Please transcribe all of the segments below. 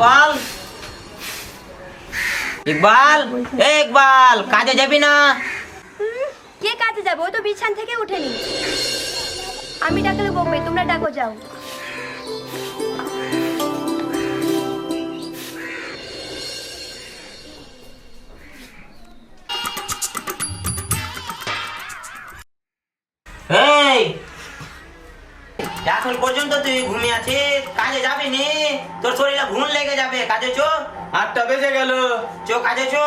ইকবাল। ইকবাল এ ইকবাল কাজে যাবি না? কে কাজে যাবে? ও তো বিছান থেকে উঠেনি। আমি ডাকলে বকবে তোমরা ডাকো যাও। এই এখন পর্যন্ত তুই ঘুমিয়ে আছিস? কাজে যাবি নি শরীরে ঘুম লেগে যাবে, কাজে চো। আটটা বেজে গেল। চো, কাজে চো।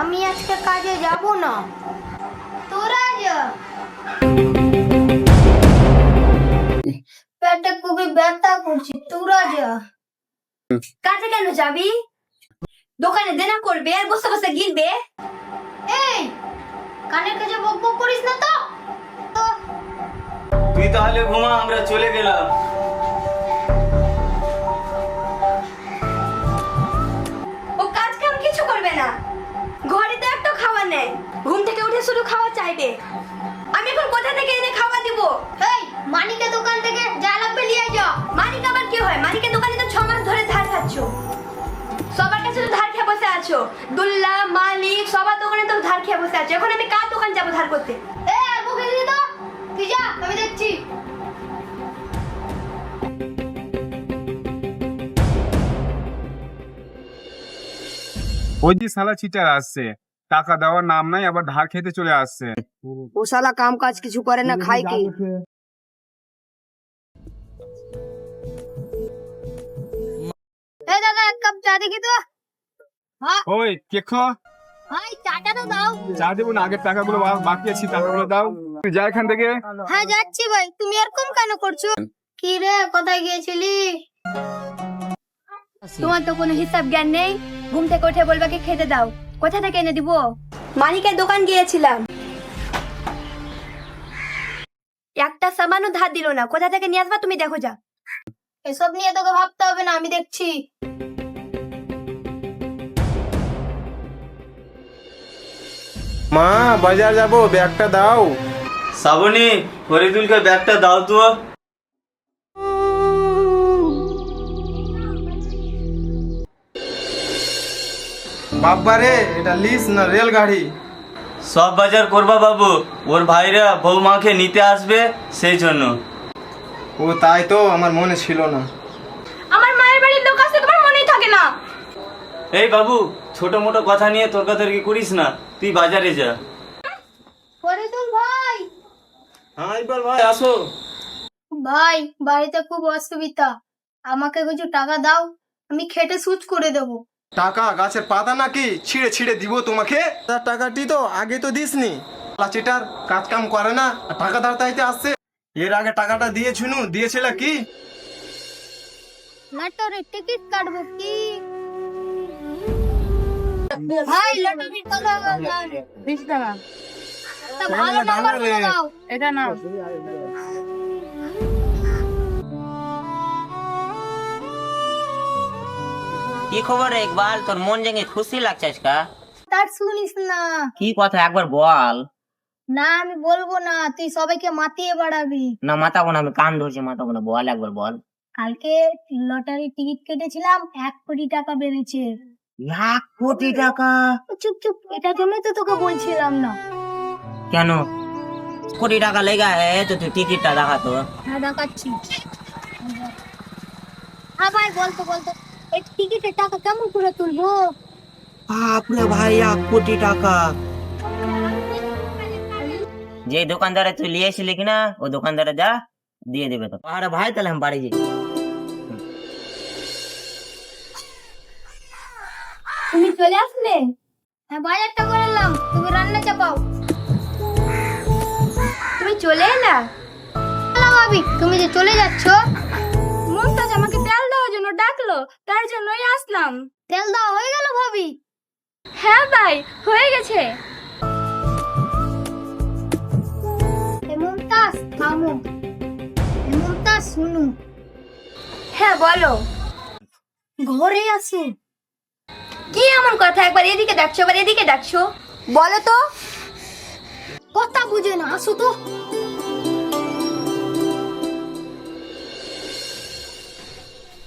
আমি আজকে কাজে যাব না। তোরা যা। পেটে খুবই ব্যথা করছে, তোরা যা। কাজে কেন যাবি? দোকানে দেনা করবে আর বসে বসে গিলবে। এই কানের কাছে বক বক করিস না তো। তো তুই তাহলে ঘুমা আমরা চলে গেলাম। ও কাজ কাম কিছু করবে না। ঘরে তো একটা খাবার নেই ঘুম থেকে উঠে শুধু খাওয়া চাইবে। আমি এখন কোথা থেকে এনে খাওয়া দিব? এই মানিকের দোকান থেকে যা লাগবে নিয়ে যাও মানিক আছো? দুল্লা মালিক সবার দোকানে তো ধার খেয়ে বসে আছো। এখন আমি কার দোকান যাব ধার করতে? এ আর মুখে দিয়ে দাও তুই যা আমি দেখছি। ওই যে শালা চিটার আসছে। টাকা দেওয়ার নাম নাই আবার ধার খেতে চলে আসছে। ও শালা কাম কাজ কিছু করে না খায় কি? এই দাদা এক কাপ চা দেখি তো। ওই ভাই চাটা তো দাও। চা দেবো না আগের টাকাগুলো বাকি আছে টাকাগুলো দাও। তুই যা এখান থেকে। হ্যাঁ যাচ্ছি ভাই। তুমি এরকম কেন করছ? কি রে কোথায় গিয়েছিলি? তোমার তো কোনো হিসাব জ্ঞান নেই। ঘুম থেকে উঠে বলবা কি খেতে দাও। কোথা থেকে এনে দিব? মালিকের দোকান গিয়েছিলাম। একটা সামানও ধার দিল না। কোথা থেকে নিয়ে আসবা তুমি দেখো যা। এসব নিয়ে তোকে ভাবতে হবে না আমি দেখছি। মা বাজার যাব ব্যাগটা দাও। শ্রাবণী ফরিদুলকে ব্যাগটা দাও তো। বাবারে এটা লিস না রেলগাড়ি? সব বাজার করবা বাবু ওর ভাইরা বৌমাকে নিতে আসবে সেই জন্য। ও তাই তো আমার মনে ছিল না। আমার মায়ের বাড়ির লোক আসতে তোমার মনেই থাকে না। এই বাবু ছোট মোটো কথা নিয়ে তর্কাতর্কি করিস না? তুই বাজারে যা। ফরিদুল ভাই! হ্যাঁ ভাই আসো। ভাই বাড়িতে খুব অসুবিধা। আমাকে কিছু টাকা দাও আমি খেটে সুচ করে দেবো। টাকা গাছের পাতা নাকি? ছিঁড়ে ছিঁড়ে দিব তোমাকে? তার টাকাটি তো আগে তো দিসনি। লাচিটার কাজ কাম করে না আর টাকা ধার চাইতে আসছে। এর আগে টাকাটা দিয়েছিনু দিয়েছিল কি? লটারির টিকিট কাটবো কি? ভাই লটারির টাকা বিশ টাকা। তা ভালো নাম্বার দাও। এটা না কি খবর রে ইকবাল? তোর মন জেগে খুশি লাগছে আজকা? তার শুনিস না। কি কথা? একবার বল। না আমি বলব না। তুই সবাইকে মাতিয়ে বাড়াবি। না মাতাবো না আমি কান ধরছি মাতাবো না। বল একবার বল। কালকে লটারির টিকিট কেটেছিলাম এক কোটি টাকা বেড়েছে। এক কোটি টাকা। চুপ চুপ এটার জন্যই তো তোকে বলছিলাম না। কেন? কোটি টাকা লেগা হে তো তুই টিকিটটা দেখা তো। হ্যাঁ দেখাচ্ছি। হ্যাঁ ভাই বলতো বলতো এই টিকিটের টাকা কেমন করে তুলবো? বাপরে ভাই এক কোটি টাকা। যে দোকানদারে তুই নিয়ে এসেছিলি কিনা ও দোকানদারে যা দিয়ে দেবে তো আরে ভাই তাহলে আমি বাড়ি যাই। তুমি চলে আসলে? হ্যাঁ বাজারটা করে এলাম তুমি রান্না চাপাও। তুমি চলে এলা ভাবি, তুমি যে চলে যাচ্ছ? মমতাজ আমাকে তেল দেওয়ার জন্য ডাকলো, তার জন্যই আসলাম। তেল দেওয়া হয়ে গেল ভাবি? হ্যাঁ ভাই, হয়ে গেছে। মমতাজ থামো। মমতাজ শুনু। হ্যাঁ বলো। ঘরে আসো কি এমন কথা? একবার এদিকে ডাকছো একবার এদিকে ডাকছো বলো তো। কথা বুঝে না আসো তো।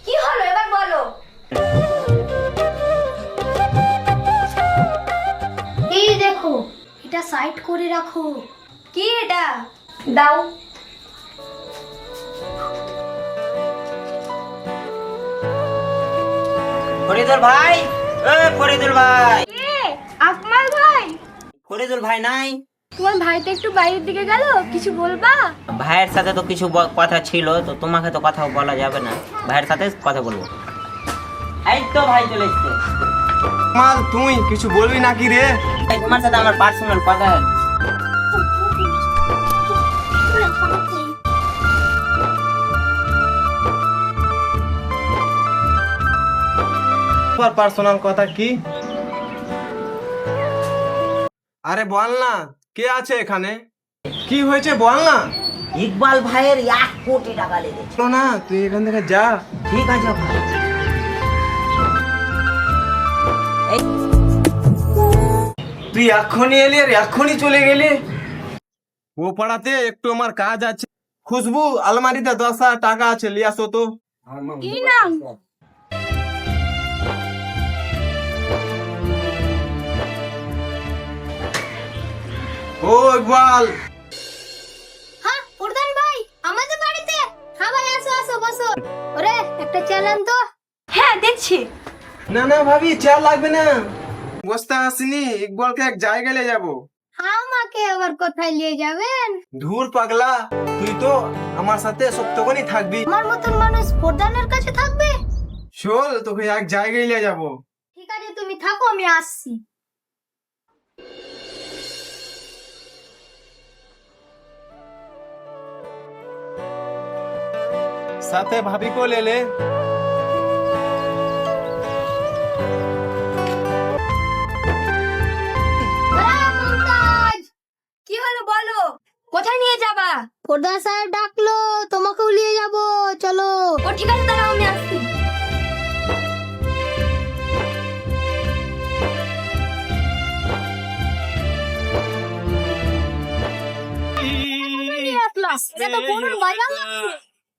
কি হলো? এবার বলো। এই দেখো এটা সাইড করে রাখো। কি এটা? দাও। ফরিদুল ভাই এ ফরিদুল ভাই। আকমাল ভাই। ফরিদুল ভাই নাই? তোমার ভাই তো একটু বাইরের দিকে গেল কিছু বলবা? ভাইয়ের সাথে তো কিছু ব- কথা ছিল তো তোমাকে তো কথা বলা যাবে না। ভাইয়ের সাথে কথা বলব। এই তো ভাই চলে এসছে। মাল তুই কিছু বলবি নাকি রে? তোমার সাথে আমার পার্সোনাল কথা আছে। পার্সোনাল কথা কি? আরে বল না কে আছে এখানে? কি হয়েছে বল না ইকবাল ভাইয়ের এক কোটি টাকা লেগেছে। চলো না তুই এখান থেকে যা। ঠিক আছে ভাই তুই এক্ষুনি এলি আর এক্ষুনি চলে গেলি? ও পাড়াতে একটু আমার কাজ আছে। খুশবু আলমারিতে দশ হাজার টাকা আছে লিয়ে আসো তো। কি নাম? ও ইকবাল। হ্যাঁ প্রধান ভাই আমাদের বাড়িতে। হ্যাঁ ভাই আসো আসো বসো। ওরে একটা চালান তো হ্যাঁ দিচ্ছি না না ভাবি চা লাগবে না। বসতে আসিনি ইকবালকে এক জায়গায় নিয়ে যাব। আমাকে আবার কোথায় নিয়ে যাবেন? ধুর পাগলা তুই তো আমার সাথে সপ্তকনই থাকবি। আমার মতন মানুষ প্রধানের কাছে থাকবে? চল তোকে এক জায়গায় নিয়ে যাব। ঠিক আছে তুমি থাকো আমি আসছি। সাথে ভাবি লে কি হলো বলো? কোথায় নিয়ে যাবা? প্রধান সাহেব ডাকলো তোমাকেও নিয়ে যাব চলো। ও ঠিক আছে দাঁড়াও আমি আসছি। এটা তো বাজার লাগছে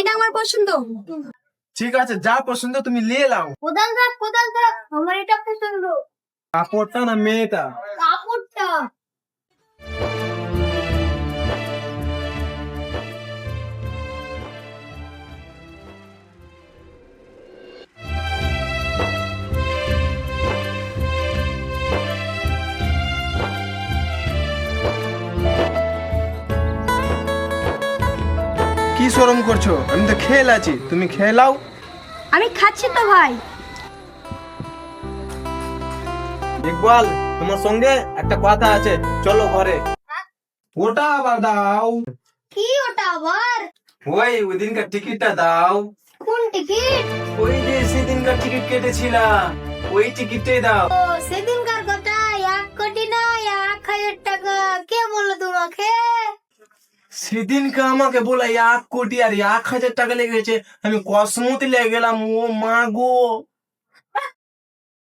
এটা আমার পছন্দ। ঠিক আছে যা পছন্দ তুমি নিয়ে নাও। কোদাল সাহেব কোদাল সাহেব আমার এটা পছন্দ। কাপড়টা না মেয়েটা? কাপড়টা। শরম করছ? আমি তো খেল আছি তুমি খেলাও। আমি খাচ্ছি তো ভাই। ইকবাল তোমার সঙ্গে একটা কথা আছে চলো ঘরে। ওটা আবার দাও। কি ওটা আবার? ওই ওই দিনকার টিকিটটা দাও। কোন টিকিট? ওই যে সেদিনকার টিকিট কেটেছিলা ওই টিকিটটাই দাও। ও সেদিনকার কথা এক কোটি না এক হাজার টাকা। কে বলল তোমাকে? সেদিনকে আমাকে বলে, এক কোটি আর এক হাজার টাকা লেগেছে। আমি কসমতি লেগে গেলাম। ও মা গো!